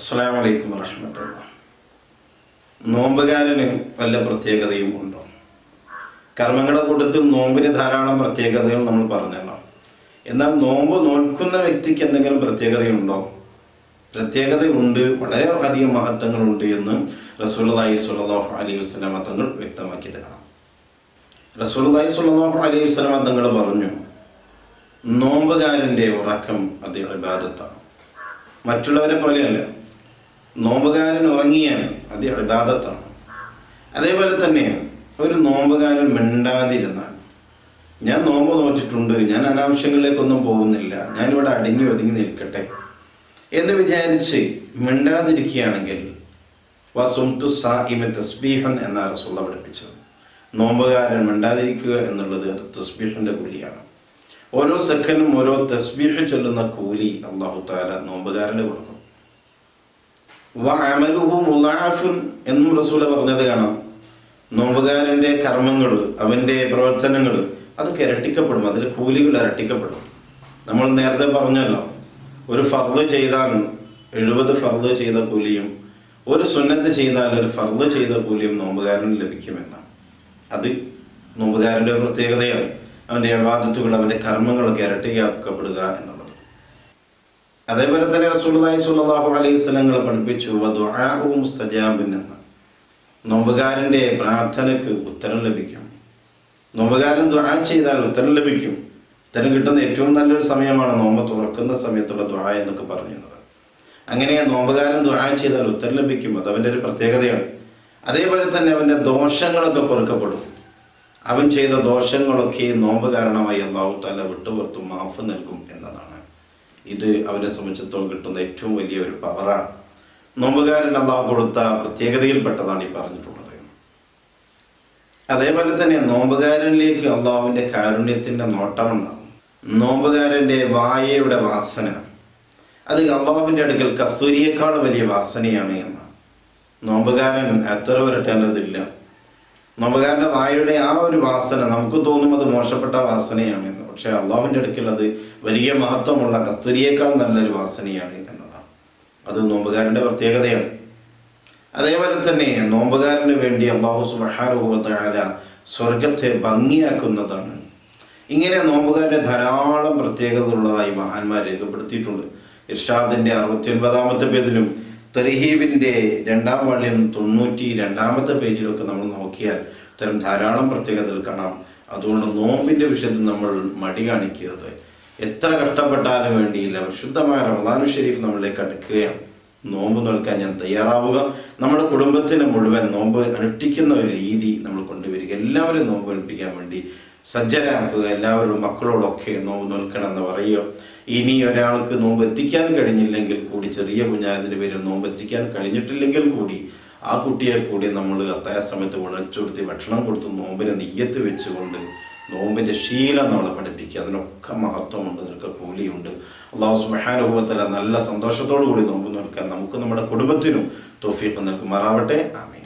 അസ്സാം വലൈക്കും വറഹമത്തുള്ള നോമ്പുകാരന് വല്ല പ്രത്യേകതയും ഉണ്ടോ? കർമ്മങ്ങളുടെ കൂട്ടത്തിൽ നോമ്പിന് ധാരാളം പ്രത്യേകതകൾ നമ്മൾ പറഞ്ഞല്ലോ. എന്നാൽ നോമ്പ് നോക്കുന്ന വ്യക്തിക്ക് എന്തെങ്കിലും പ്രത്യേകതയുണ്ടോ പ്രത്യേകതയുണ്ട് വളരെ അധികം മഹത്വങ്ങളുണ്ട് എന്ന് റസൂലുള്ളാഹി സ്വല്ലല്ലാഹു അലൈഹി വസ്ലാം തങ്ങൾ വ്യക്തമാക്കി കാണാം റസൂലുള്ളാഹി സ്വല്ലല്ലാഹു അലൈഹി വസ്ലാം തങ്ങൾ പറഞ്ഞു നോമ്പുകാരന്റെ ഉറക്കം അത് ഇബാദത്താണ്. മറ്റുള്ളവരെ പോലെയല്ല. നോമ്പുകാരൻ ഉറങ്ങിയാൽ അത് ഇബാദത്താണ്. അതേപോലെ തന്നെ ഒരു നോമ്പുകാരൻ മിണ്ടാതിരുന്നാൽ ഞാൻ നോമ്പ് നോച്ചിട്ടുണ്ട് ഞാൻ അനാവശ്യങ്ങളിലേക്കൊന്നും പോകുന്നില്ല ഞാനിവിടെ അടങ്ങി ഒതുങ്ങി നിൽക്കട്ടെ എന്ന് വിചാരിച്ച് മിണ്ടാതിരിക്കുകയാണെങ്കിൽ വസുംതു സായിമ തസ്ബീഹൻ എന്ന റസൂള്ള പഠിപ്പിച്ചത്. നോമ്പുകാരൻ മിണ്ടാതിരിക്കുക എന്നുള്ളത് അത് തസ്ബീഹിന്റെ കൂലിയാണ്. ഓരോ സെക്കൻഡും ഓരോ തസ്ബീഹ് ചൊല്ലുന്ന കൂലി അള്ളാഹു താല നോമ്പുകാരന് കൊടുക്കും. മുളാഫുൻ എന്നും റസൂല പറഞ്ഞത് കാണാം. നോമ്പുകാരന്റെ കർമ്മങ്ങൾ അവന്റെ പ്രവർത്തനങ്ങൾ അത് ഇരട്ടിക്കപ്പെടും. അതിൽ കൂലികൾ ഇരട്ടിക്കപ്പെടും. നമ്മൾ നേരത്തെ പറഞ്ഞല്ലോ ഒരു ഫർദ് ചെയ്താൽ എഴുപത് ഫർദ് ചെയ്ത കൂലിയും ഒരു സുന്നത്ത് ചെയ്താൽ ഒരു ഫർദ് ചെയ്ത കൂലിയും നോമ്പുകാരന് ലഭിക്കുമെന്നാണ് അത് നോമ്പുകാരന്റെ പ്രത്യേകതയാണ്. അവന്റെ അവാദത്തുകൾ അവന്റെ കർമ്മങ്ങളൊക്കെ ഇരട്ടിയാക്കപ്പെടുക എന്നുള്ളത്. അതേപോലെ തന്നെ റസൂലുള്ളാഹി സ്വല്ലല്ലാഹു അലൈഹി വസല്ലങ്ങൾ പഠിപ്പിച്ചു മുസ്തജാബിൻ എന്ന്. നോമ്പുകാരന്റെ പ്രാർത്ഥനയ്ക്ക് ഉത്തരം ലഭിക്കും. നോമ്പുകാരൻ ദുആ ചെയ്താൽ ഉത്തരം ലഭിക്കും. ഉത്തരം കിട്ടുന്ന ഏറ്റവും നല്ലൊരു സമയമാണ് നോമ്പ് തുറക്കുന്ന സമയത്തുള്ള ദുആ എന്നൊക്കെ പറഞ്ഞത് അങ്ങനെ നോമ്പുകാരൻ ദുആ ചെയ്താൽ ഉത്തരം ലഭിക്കും. അത് ഒരു പ്രത്യേകതയാണ്. അതേപോലെ തന്നെ അവന്റെ ദോഷങ്ങളൊക്കെ പൊറുക്കപ്പെടും. അവൻ ചെയ്ത ദോഷങ്ങളൊക്കെ നോമ്പ് കാരണമായി അള്ളാഹു തല വിട്ടുപുറത്തും മാഫ് നൽകും എന്നതാണ്. ഇത് അവനെ സംബന്ധിച്ചിടത്തോളം കിട്ടുന്ന ഏറ്റവും വലിയ ഒരു പവറാണ് നോമ്പുകാരൻ അള്ളാഹു കൊടുത്ത പ്രത്യേകതയിൽപ്പെട്ടതാണ് ഈ പറഞ്ഞിട്ടുള്ളത്. അതേപോലെ തന്നെ നോമ്പുകാരനിലേക്ക് അള്ളാഹുവിന്റെ കാരുണ്യത്തിന്റെ നോട്ടമുണ്ടാകും നോമ്പുകാരന്റെ വായയുടെ വാസന. അത് അള്ളാഹുവിന്റെ അടുക്കൽ കസ്തൂരിയേക്കാൾ വലിയ വാസനയാണ് എന്നാണ്. നോമ്പുകാരൻ എത്ര വരട്ടേണ്ടതില്ല നോമ്പുകാരന്റെ വായുടെ ആ ഒരു വാസന നമുക്ക് തോന്നും അത് മോശപ്പെട്ട വാസനയാണെന്ന് പക്ഷെ അള്ളാഹുവിന്റെ അടുക്കൽ അത് വലിയ മഹത്വമുള്ള കസ്തൂരിയേക്കാൾ നല്ലൊരു വാസനയാണ് എന്നതാണ്. അത് നോമ്പുകാരന്റെ പ്രത്യേകതയാണ്. അതേപോലെ തന്നെ നോമ്പുകാരന് വേണ്ടി അള്ളാഹു സുബാനുഭവത്തായ സ്വർഗത്തെ ഭംഗിയാക്കുന്നതാണ്. ഇങ്ങനെ നോമ്പുകാരന്റെ ധാരാളം പ്രത്യേകത ഉള്ളതായി മഹാന്മാർ രേഖപ്പെടുത്തിയിട്ടുണ്ട്. ഇർഷാദിന്റെ അറുപത്തി ഒൻപതാമത്തെ പേജിലും തെർഹീബിന്റെ രണ്ടാം വള്ളിയും തൊണ്ണൂറ്റി രണ്ടാമത്തെ പേജിലൊക്കെ നമ്മൾ നോക്കിയാൽ ഇത്തരം ധാരാളം പ്രത്യേകതകൾ കാണാം. അതുകൊണ്ട് നോമ്പിന്റെ വിഷയത്തിൽ നമ്മൾ മടി കാണിക്കരുത്. എത്ര കഷ്ടപ്പെട്ടാലും വേണ്ടിയില്ല. വിശുദ്ധമായ റമദാനു ഷെരീഫ് നമ്മളിലേക്ക് അടുക്കുകയാണ്. നോമ്പ് നോൽക്കാൻ ഞാൻ തയ്യാറാവുക. നമ്മുടെ കുടുംബത്തിന് മുഴുവൻ നോമ്പ് അനുഷ്ഠിക്കുന്ന ഒരു രീതി നമ്മൾ കൊണ്ടുവരിക. എല്ലാവരും നോമ്പ് ഏൽപ്പിക്കാൻ വേണ്ടി സജ്ജരാക്കുക. എല്ലാവരും മക്കളോടൊക്കെ നോമ്പ് നോൽക്കണം എന്ന് പറയുക. ഇനി ഒരാൾക്ക് നോമ്പ് എത്തിക്കാൻ കഴിഞ്ഞില്ലെങ്കിൽ കൂടി ചെറിയ കുഞ്ഞായതിന്റെ പേരിൽ നോമ്പ് എത്തിക്കാൻ കഴിഞ്ഞിട്ടില്ലെങ്കിൽ കൂടി ആ കുട്ടിയെ കൂടി നമ്മൾ അത്തായ സമയത്ത് ഉണച്ചുകൊടുത്ത് ഭക്ഷണം കൊടുത്ത് നോമ്പിനെ നെയ്യത്ത് വെച്ചുകൊണ്ട് നോമ്പിന്റെ ശീലം നമ്മളെ പഠിപ്പിക്കുക. അതിനൊക്കെ മഹത്വമുണ്ട് അതിനൊക്കെ കൂലിയുണ്ട്. അള്ളാഹു സുബാനുഭവത്തല നല്ല സന്തോഷത്തോടു കൂടി നോമ്പ് നോക്കാൻ നമുക്ക് നമ്മുടെ കുടുംബത്തിനും തോഫീക്ക് നൽകുമാറാവട്ടെ. ആമേ